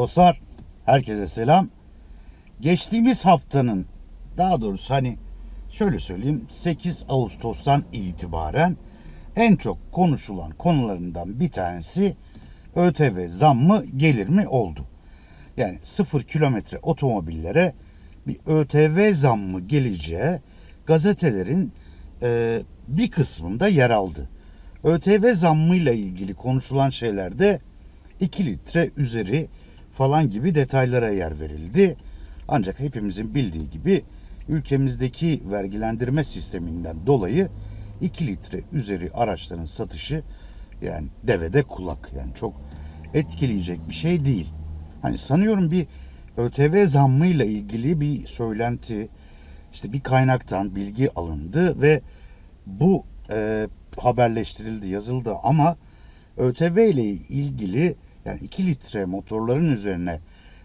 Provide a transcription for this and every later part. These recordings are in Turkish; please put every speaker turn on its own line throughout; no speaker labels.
Dostlar, herkese selam. Geçtiğimiz haftanın, daha doğrusu hani şöyle söyleyeyim, 8 Ağustos'tan itibaren en çok konuşulan konularından bir tanesi ÖTV zammı gelir mi oldu. Yani sıfır kilometre otomobillere bir ÖTV zammı geleceği gazetelerin e, bir kısmında yer aldı. ÖTV zammıyla ilgili konuşulan şeylerde 2 litre üzeri falan gibi detaylara yer verildi. Ancak hepimizin bildiği gibi ülkemizdeki vergilendirme sisteminden dolayı 2 litre üzeri araçların satışı yani devede kulak yani çok etkileyecek bir şey değil. Hani sanıyorum bir ÖTV zammıyla ilgili bir söylenti işte bir kaynaktan bilgi alındı ve bu e, haberleştirildi, yazıldı ama ÖTV ile ilgili yani 2 litre motorların üzerine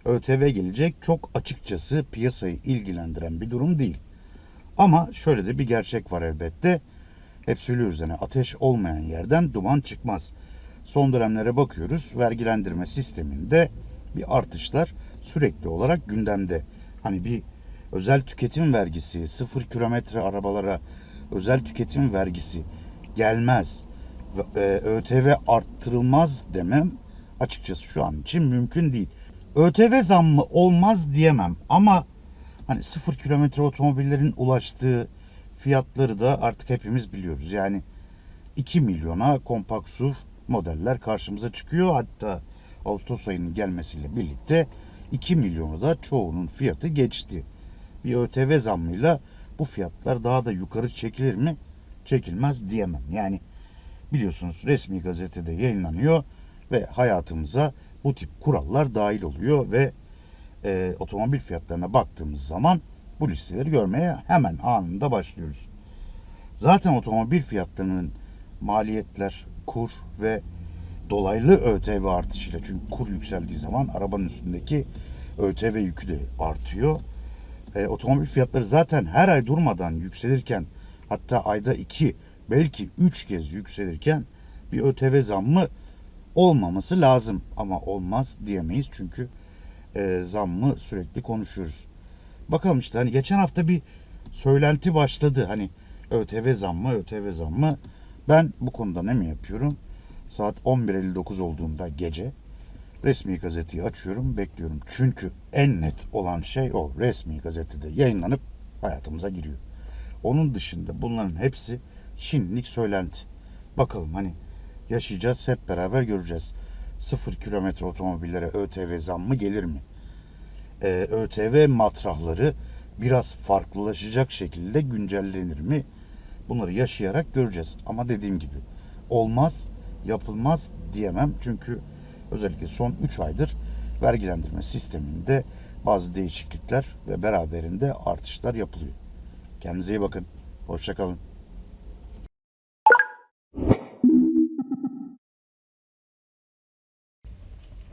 ÖTV gelecek çok açıkçası piyasayı ilgilendiren bir durum değil. Ama şöyle de bir gerçek var elbette. Hep söylüyoruz yani ateş olmayan yerden duman çıkmaz. Son dönemlere bakıyoruz vergilendirme sisteminde bir artışlar sürekli olarak gündemde. Hani bir özel tüketim vergisi, sıfır kilometre arabalara özel tüketim vergisi gelmez e, ÖTV arttırılmaz demem açıkçası şu an için mümkün değil. ÖTV zammı olmaz diyemem ama hani sıfır kilometre otomobillerin ulaştığı fiyatları da artık hepimiz biliyoruz. Yani 2 milyona kompakt SUV modeller karşımıza çıkıyor. Hatta Ağustos ayının gelmesiyle birlikte 2 milyonu da çoğunun fiyatı geçti. Bir ÖTV zammıyla bu fiyatlar daha da yukarı çekilir mi? Çekilmez diyemem. Yani biliyorsunuz resmi gazetede yayınlanıyor ve hayatımıza bu tip kurallar dahil oluyor ve e, otomobil fiyatlarına baktığımız zaman bu listeleri görmeye hemen anında başlıyoruz. Zaten otomobil fiyatlarının maliyetler, kur ve dolaylı ÖTV artışıyla çünkü kur yükseldiği zaman arabanın üstündeki ÖTV yükü de artıyor. E, otomobil fiyatları zaten her ay durmadan yükselirken hatta ayda iki belki üç kez yükselirken bir ÖTV zammı olmaması lazım ama olmaz diyemeyiz çünkü e, zammı sürekli konuşuyoruz. Bakalım işte hani geçen hafta bir söylenti başladı hani ÖTV zammı ÖTV zammı ben bu konuda ne mi yapıyorum? Saat 11.59 olduğunda gece resmi gazeteyi açıyorum bekliyorum. Çünkü en net olan şey o resmi gazetede yayınlanıp hayatımıza giriyor. Onun dışında bunların hepsi şimdilik söylenti. Bakalım hani yaşayacağız hep beraber göreceğiz. Sıfır kilometre otomobillere ÖTV zammı gelir mi? Ee, ÖTV matrahları biraz farklılaşacak şekilde güncellenir mi? Bunları yaşayarak göreceğiz. Ama dediğim gibi olmaz, yapılmaz diyemem. Çünkü özellikle son 3 aydır vergilendirme sisteminde bazı değişiklikler ve beraberinde artışlar yapılıyor. Kendinize iyi bakın. Hoşçakalın.